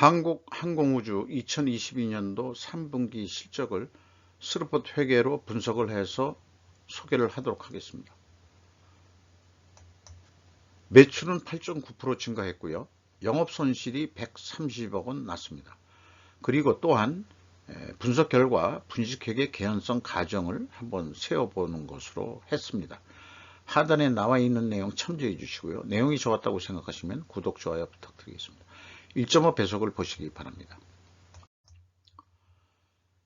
한국항공우주 2022년도 3분기 실적을 스루폿 회계로 분석을 해서 소개를 하도록 하겠습니다. 매출은 8.9% 증가했고요. 영업손실이 130억 원 났습니다. 그리고 또한 분석 결과 분식회계 개연성 가정을 한번 세워보는 것으로 했습니다. 하단에 나와 있는 내용 참조해 주시고요. 내용이 좋았다고 생각하시면 구독, 좋아요 부탁드리겠습니다. 1.5 배속을 보시기 바랍니다.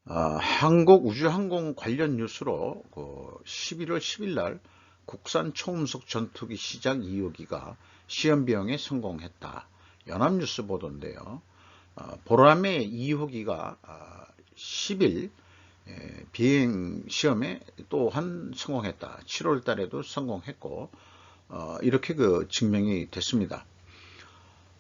아, 한국우주항공 관련 뉴스로 그 11월 10일 날 국산 초음속 전투기 시작 2호기가 시험 비용에 성공했다. 연합뉴스 보도인데요. 어, 보람의 2호기가 10일 예, 비행 시험에 또한 성공했다. 7월 달에도 성공했고 어, 이렇게 그 증명이 됐습니다.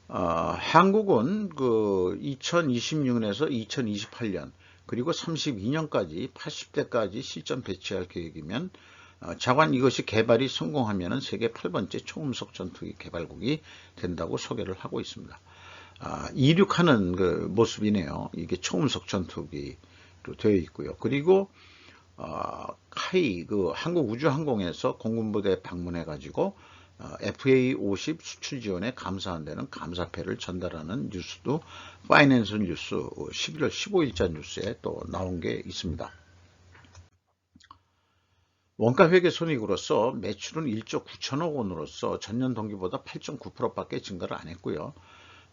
어, 한국은 그 2026년에서 2028년 그리고 32년까지 80대까지 실전 배치할 계획이면 어, 자관 이것이 개발이 성공하면 세계 8번째 초음속 전투기 개발국이 된다고 소개를 하고 있습니다. 아, 이륙하는 그 모습이네요. 이게 초음속 전투기 되어 있고요. 그리고 어, 카이 그 한국우주항공에서 공군부대 방문해 가지고 어, FA50 수출 지원에 감사한다는 감사패를 전달하는 뉴스도 파이낸스 뉴스 11월 15일자 뉴스에 또 나온 게 있습니다. 원가 회계 손익으로서 매출은 1조 9천억 원으로서 전년 동기보다 8.9%밖에 증가를 안 했고요.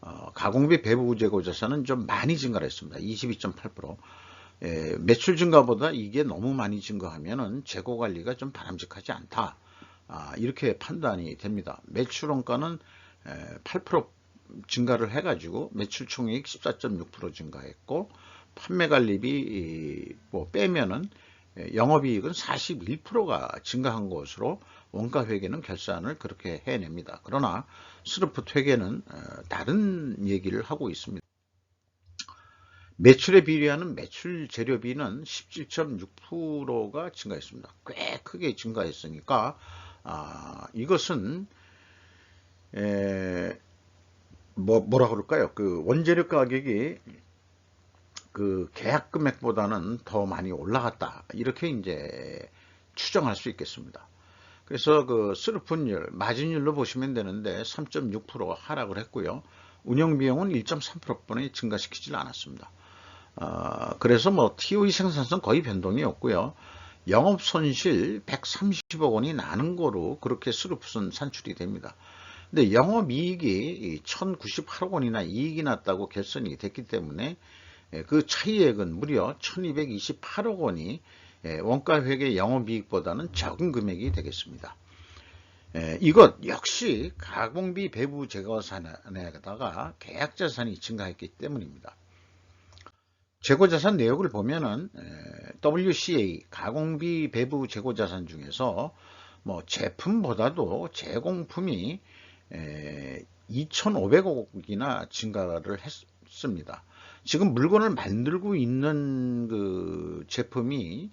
어, 가공비 배부 재고 자산은 좀 많이 증가를 했습니다. 22.8%. 에, 매출 증가보다 이게 너무 많이 증가하면은 재고 관리가 좀 바람직하지 않다. 아, 이렇게 판단이 됩니다. 매출 원가는 에, 8% 증가를 해가지고 매출 총액 14.6% 증가했고 판매 관리비 뭐 빼면은 영업이익은 41%가 증가한 것으로 원가 회계는 결산을 그렇게 해냅니다. 그러나 스루프 회계는 어, 다른 얘기를 하고 있습니다. 매출에 비례하는 매출 재료비는 17.6%가 증가했습니다. 꽤 크게 증가했으니까 아, 이것은 에, 뭐 뭐라 그럴까요? 그 원재료 가격이 그 계약 금액보다는 더 많이 올라갔다 이렇게 이제 추정할 수 있겠습니다. 그래서 그 스루픈율 마진율로 보시면 되는데 3.6% 하락을 했고요. 운영 비용은 1.3%뿐이 증가시키질 않았습니다. 어, 그래서 뭐 TOE 생산성 거의 변동이 없고요. 영업 손실 130억 원이 나는 거로 그렇게 스루프선 산출이 됩니다. 근데 영업 이익이 1098억 원이나 이익이 났다고 결선이 됐기 때문에 예, 그 차이액은 무려 1228억 원이 예, 원가 회계 영업이익보다는 적은 금액이 되겠습니다. 예, 이것 역시 가공비 배부 제거 산에다가 계약자산이 증가했기 때문입니다. 재고자산 내역을 보면은 WCA 가공비 배부 재고자산 중에서 뭐 제품보다도 제공품이 2,500억이나 증가를 했습니다. 지금 물건을 만들고 있는 그 제품이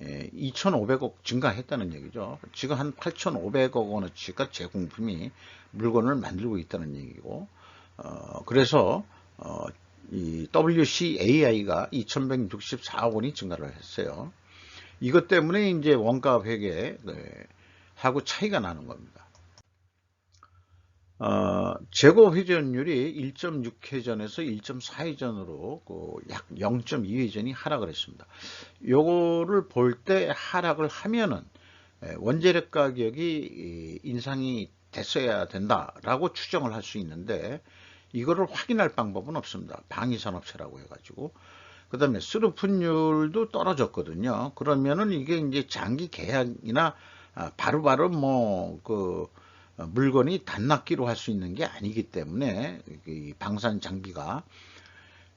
2,500억 증가했다는 얘기죠. 지금 한 8,500억 원어치가 제공품이 물건을 만들고 있다는 얘기고, 어, 그래서 어, 이 WCAI가 2,164억 원이 증가를 했어요. 이것 때문에 이제 원가 회계 네, 하고 차이가 나는 겁니다. 어, 재고 회전율이 1.6회전에서 1.4회전으로 그 약 0.2회전이 하락을 했습니다. 요거를 볼 때 하락을 하면은 원재료 가격이 인상이 됐어야 된다라고 추정을 할 수 있는데 이거를 확인할 방법은 없습니다. 방위산업체라고 해가지고. 그 다음에 수르픈율도 떨어졌거든요. 그러면은 이게 이제 장기 계약이나 아, 바로바로 뭐 그 물건이 단납기로 할 수 있는 게 아니기 때문에 방산 장비가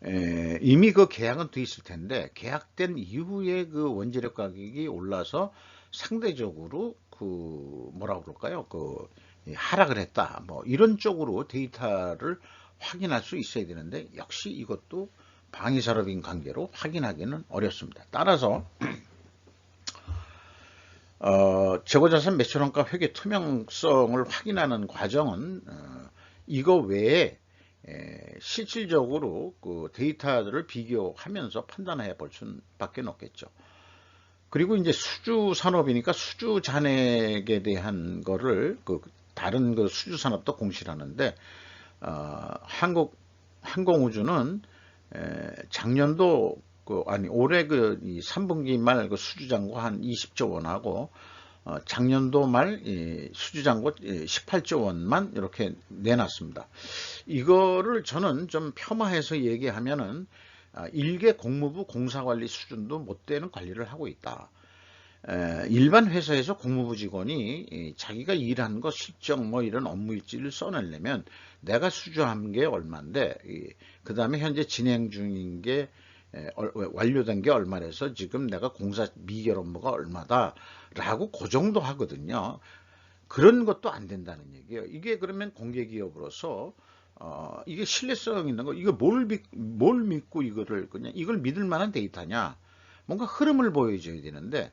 에, 이미 그 계약은 돼 있을 텐데 계약된 이후에 그 원재료 가격이 올라서 상대적으로 그 뭐라 그럴까요? 그 하락을 했다. 뭐 이런 쪽으로 데이터를 확인할 수 있어야 되는데 역시 이것도 방위산업인 관계로 확인하기는 어렵습니다. 따라서 어, 재고자산 매출원가 회계 투명성을 확인하는 과정은 어, 이거 외에 에, 실질적으로 그 데이터들을 비교하면서 판단해 볼 수밖에 없겠죠. 그리고 이제 수주 산업이니까 수주 잔액에 대한 거를 그 다른 그 수주 산업도 공시를 하는데 어, 한국 항공우주는 에, 작년도 그 아니 올해 그이 3분기 말 그 수주 잔고 한 20조 원하고 어, 작년도 말 수주 잔고 18조 원만 이렇게 내놨습니다. 이거를 저는 좀 폄하해서 얘기하면은 아, 일개 공무부 공사관리 수준도 못 되는 관리를 하고 있다. 일반 회사에서 공무부 직원이 자기가 일한 거 실적 뭐 이런 업무 일지를 써내려면 내가 수주한 게 얼마인데 그 다음에 현재 진행 중인 게 완료된 게 얼마래서 지금 내가 공사 미결 업무가 얼마다 라고 그 정도 하거든요. 그런 것도 안 된다는 얘기예요. 이게 그러면 공개기업으로서 어, 이게 신뢰성 있는 거, 이거 뭘, 믿, 뭘 믿고 이거를 그냥 이걸 믿을 만한 데이터냐? 뭔가 흐름을 보여줘야 되는데,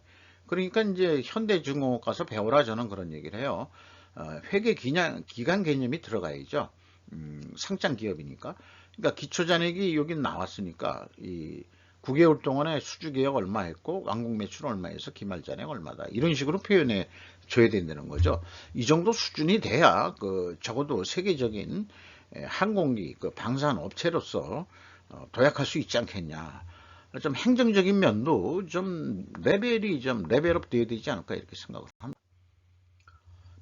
그러니까 이제 현대중공업 가서 배워라 저는 그런 얘기를 해요. 어, 회계 기냥, 기간 개념이 들어가야죠. 음, 상장 기업이니까. 그러니까 기초잔액이 여기 나왔으니까 이 9개월 동안에 수주 계약 얼마 했고 완공 매출 얼마 해서 기말 잔액 얼마다 이런 식으로 표현해 줘야 된다는 거죠. 이 정도 수준이 돼야 그 적어도 세계적인 항공기 그 방산 업체로서 어, 도약할 수 있지 않겠냐. 좀 행정적인 면도 좀 레벨이 좀 레벨업 되어야 되지 않을까 이렇게 생각을 합니다.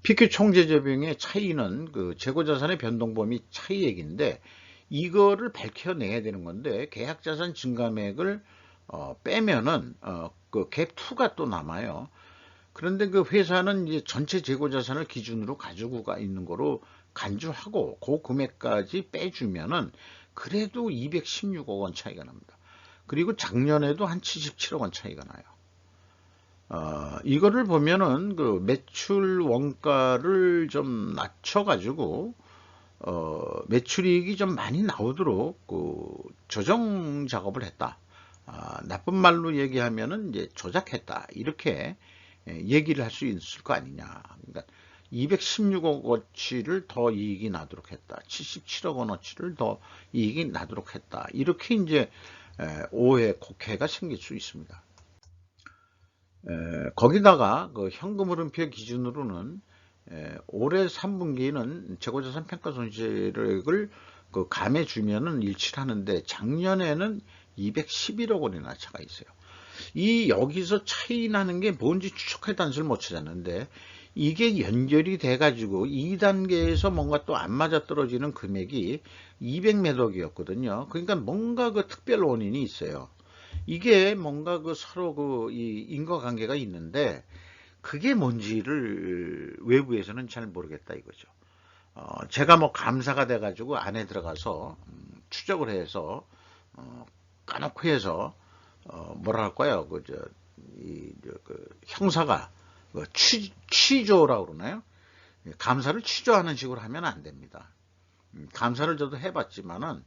PQ 총재제병의 차이는 그 재고자산의 변동 범위 차이 얘기인데 이거를 밝혀내야 되는 건데 계약자산 증감액을 어, 빼면은 어, 그갭 2가 또 남아요. 그런데 그 회사는 이제 전체 재고자산을 기준으로 가지고 가 있는 거로 간주하고 그 금액까지 빼주면은 그래도 216억 원 차이가 납니다. 그리고 작년에도 한 77억 원 차이가 나요. 어, 이거를 보면은 그 매출 원가를 좀 낮춰가지고 어, 매출이익이 좀 많이 나오도록 그 조정 작업을 했다. 아, 나쁜 말로 얘기하면은 이제 조작했다. 이렇게 예, 얘기를 할 수 있을 거 아니냐. 그러니까 216억 원치를 더 이익이 나도록 했다. 77억 원어치를 더 이익이 나도록 했다. 이렇게 이제 오해, 곡해가 생길 수 있습니다. 거기다가 그 현금 흐름표 기준으로는 올해 3분기는 재고자산 평가 손실액을 그 감해 주면은 일치를 하는데 작년에는 211억 원이나 차가 있어요. 이 여기서 차이 나는 게 뭔지 추적할 단서를 못 찾았는데 이게 연결이 돼 가지고 2단계에서 뭔가 또 안 맞아 떨어지는 금액이 200매덕이었거든요. 그러니까 뭔가 그 특별 원인이 있어요. 이게 뭔가 그 서로 그이 인과관계가 있는데 그게 뭔지를 외부에서는 잘 모르겠다 이거죠. 어, 제가 뭐 감사가 돼 가지고 안에 들어가서 음, 추적을 해서 어, 까놓고 해서 어, 뭐라 할까요? 그, 저, 이, 저, 그 형사가 그 취, 취조라고 그러나요? 감사를 취조하는 식으로 하면 안 됩니다. 음, 감사를 저도 해봤지만은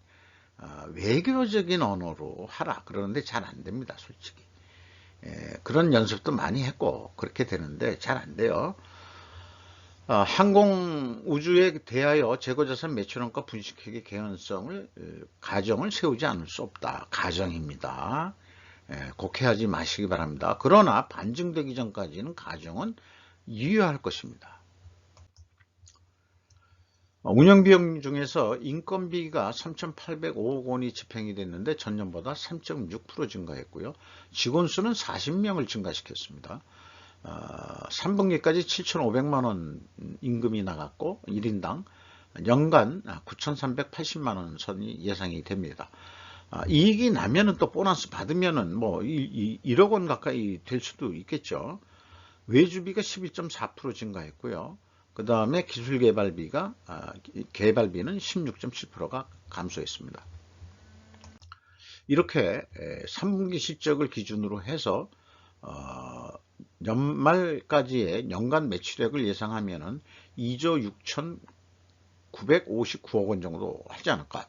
어, 외교적인 언어로 하라 그러는데 잘 안 됩니다, 솔직히. 예, 그런 연습도 많이 했고 그렇게 되는데 잘 안 돼요. 어, 항공 우주에 대하여 재고자산 매출원가 분식회계 개연성을 가정을 세우지 않을 수 없다. 가정입니다. 예, 곡해하지 마시기 바랍니다. 그러나 반증되기 전까지는 가정은 유효할 것입니다. 운영비용 중에서 인건비가 3,805억 원이 집행이 됐는데 전년보다 3.6% 증가했고요. 직원 수는 40명을 증가시켰습니다. 3분기까지 7,500만 원 임금이 나갔고 1인당 연간 9,380만 원 선이 예상이 됩니다. 아, 이익이 나면은 또 보너스 받으면은 뭐 1억 원 가까이 될 수도 있겠죠. 외주비가 11.4% 증가했고요. 그 다음에 기술 개발비가 아, 개발비는 16.7%가 감소했습니다. 이렇게 3분기 실적을 기준으로 해서 어, 연말까지의 연간 매출액을 예상하면은 2조 6,959억 원 정도 하지 않을까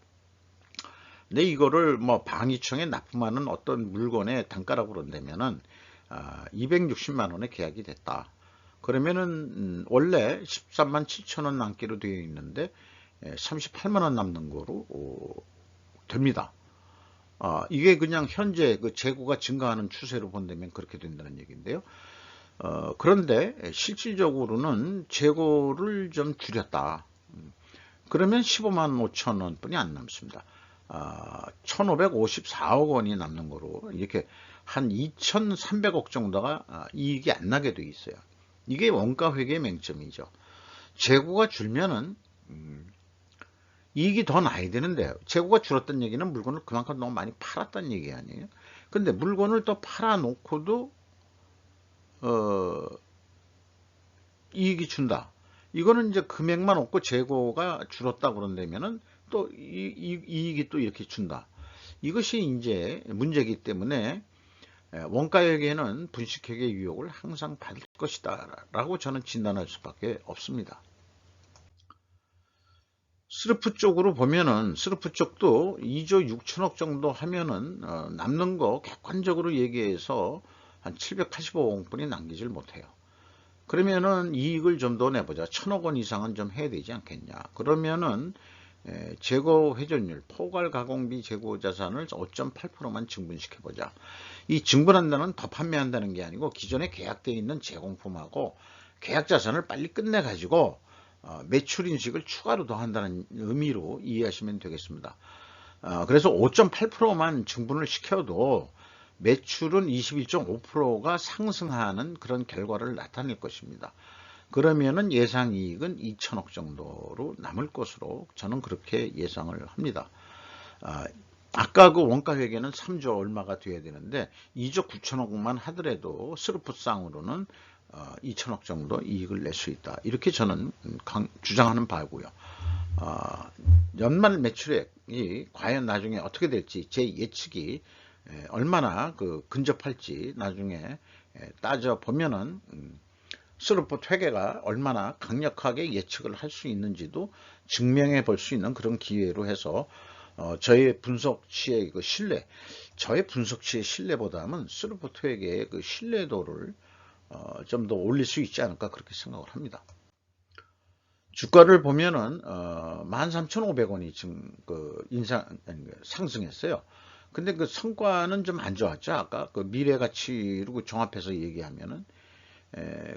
근데 이거를 뭐 방위청에 납품하는 어떤 물건의 단가라고 그런다면은 아, 260만 원에 계약이 됐다. 그러면은 음, 원래 13만 7천 원 남기로 되어 있는데 38만 원 남는 거로 어, 됩니다. 아, 이게 그냥 현재 그 재고가 증가하는 추세로 본다면 그렇게 된다는 얘기인데요. 어, 그런데 실질적으로는 재고를 좀 줄였다. 음, 그러면 15만 5천 원뿐이 안 남습니다. 아, 1,554억 원이 남는 거로 이렇게 한 2,300억 정도가 아, 이익이 안 나게 돼 있어요. 이게 원가 회계의 맹점이죠. 재고가 줄면은 음, 이익이 더 나야 되는데 재고가 줄었다는 얘기는 물건을 그만큼 너무 많이 팔았다는 얘기 아니에요. 근데 물건을 또 팔아놓고도 어, 이익이 준다. 이거는 이제 금액만 없고 재고가 줄었다 그런다면은 또 이, 이, 이익이 또 이렇게 준다. 이것이 이제 문제이기 때문에 원가에게는 분식회계 유혹을 항상 받을 것이다 라고 저는 진단할 수밖에 없습니다. 스르프 쪽으로 보면은 스르프 쪽도 2조 6천억 정도 하면은 어, 남는 거 객관적으로 얘기해서 한 785억 분이 남기질 못해요. 그러면은 이익을 좀 더 내보자. 천억 원 이상은 좀 해야 되지 않겠냐. 그러면은 재고 회전율, 포괄 가공비 재고 자산을 5.8%만 증분시켜보자. 이 증분한다는 더 판매한다는 게 아니고 기존에 계약되어 있는 제공품하고 계약 자산을 빨리 끝내가지고 어, 매출 인식을 추가로 더 한다는 의미로 이해하시면 되겠습니다. 어, 그래서 5.8%만 증분을 시켜도 매출은 21.5%가 상승하는 그런 결과를 나타낼 것입니다. 그러면은 예상 이익은 2천억 정도로 남을 것으로 저는 그렇게 예상을 합니다. 아, 아까 그 원가 회계는 3조 얼마가 돼야 되는데 2조 9천억만 하더라도 스루프상으로는 어, 2천억 정도 이익을 낼 수 있다. 이렇게 저는 강, 주장하는 바고요. 어, 연말 매출액이 과연 나중에 어떻게 될지 제 예측이 에, 얼마나 그 근접할지 나중에 에, 따져 보면은 음, 스루프 회계가 얼마나 강력하게 예측을 할 수 있는지도 증명해 볼 수 있는 그런 기회로 해서 어, 저의 분석치의 그 신뢰, 저의 분석치의 신뢰보다는 스루프 회계의 그 신뢰도를 어, 좀 더 올릴 수 있지 않을까 그렇게 생각을 합니다. 주가를 보면은 어, 13,500원이 지금 그 인상 그 상승했어요. 근데 그 성과는 좀 안 좋았죠. 아까 그 미래 가치로 그 종합해서 얘기하면은 에,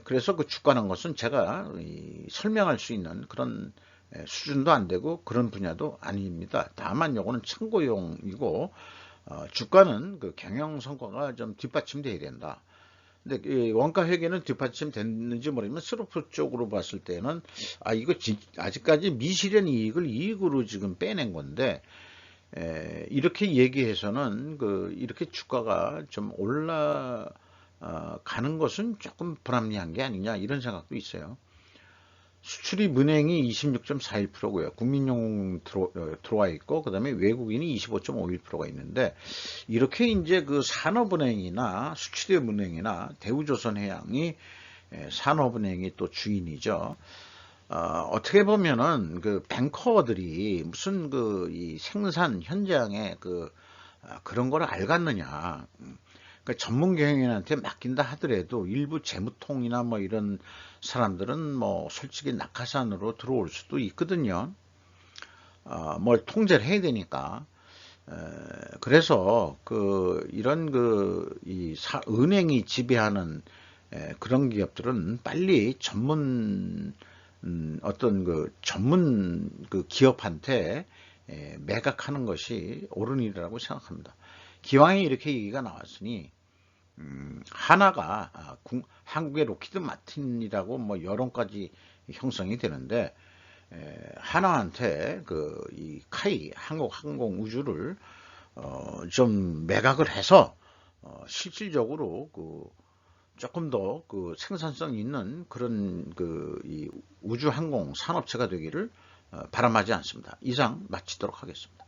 그래서 그 주가는 것은 제가 이, 설명할 수 있는 그런 에, 수준도 안 되고 그런 분야도 아닙니다. 다만 요거는 참고용이고 어, 주가는 그 경영 성과가 좀 뒷받침돼야 된다. 근데 원가 회계는 뒷받침 됐는지 모르지만 스로프 쪽으로 봤을 때는 아 이거 지, 아직까지 미실현 이익을 이익으로 지금 빼낸 건데 에, 이렇게 얘기해서는 그 이렇게 주가가 좀 올라 어, 가는 것은 조금 불합리한 게 아니냐 이런 생각도 있어요. 수출입 은행이 26.41%고요. 국민용 들어, 어, 들어와 있고 그다음에 외국인이 25.51%가 있는데 이렇게 이제 그 산업은행이나 수출입 은행이나 대우조선해양이 산업은행이 또 주인이죠. 어, 떻게 보면은 그 뱅커들이 무슨 그 이 생산 현장에 그 아, 그런 걸 알겠느냐. 음. 그러니까 전문 경영인한테 맡긴다 하더라도 일부 재무통이나 뭐 이런 사람들은 뭐 솔직히 낙하산으로 들어올 수도 있거든요. 어, 뭘 통제를 해야 되니까. 에, 그래서 그 이런 그 이 은행이 지배하는 에, 그런 기업들은 빨리 전문 음, 어떤 그 전문 그 기업한테 에, 매각하는 것이 옳은 일이라고 생각합니다. 기왕에 이렇게 얘기가 나왔으니 음, 하나가 아, 궁, 한국의 로키드 마틴이라고 뭐 여론까지 형성이 되는데 에, 하나한테 그 이 카이 한국 항공 우주를 어, 좀 매각을 해서 어, 실질적으로 그 조금 더 그 생산성 있는 그런 그 이 우주 항공 산업체가 되기를 어, 바람하지 않습니다. 이상 마치도록 하겠습니다.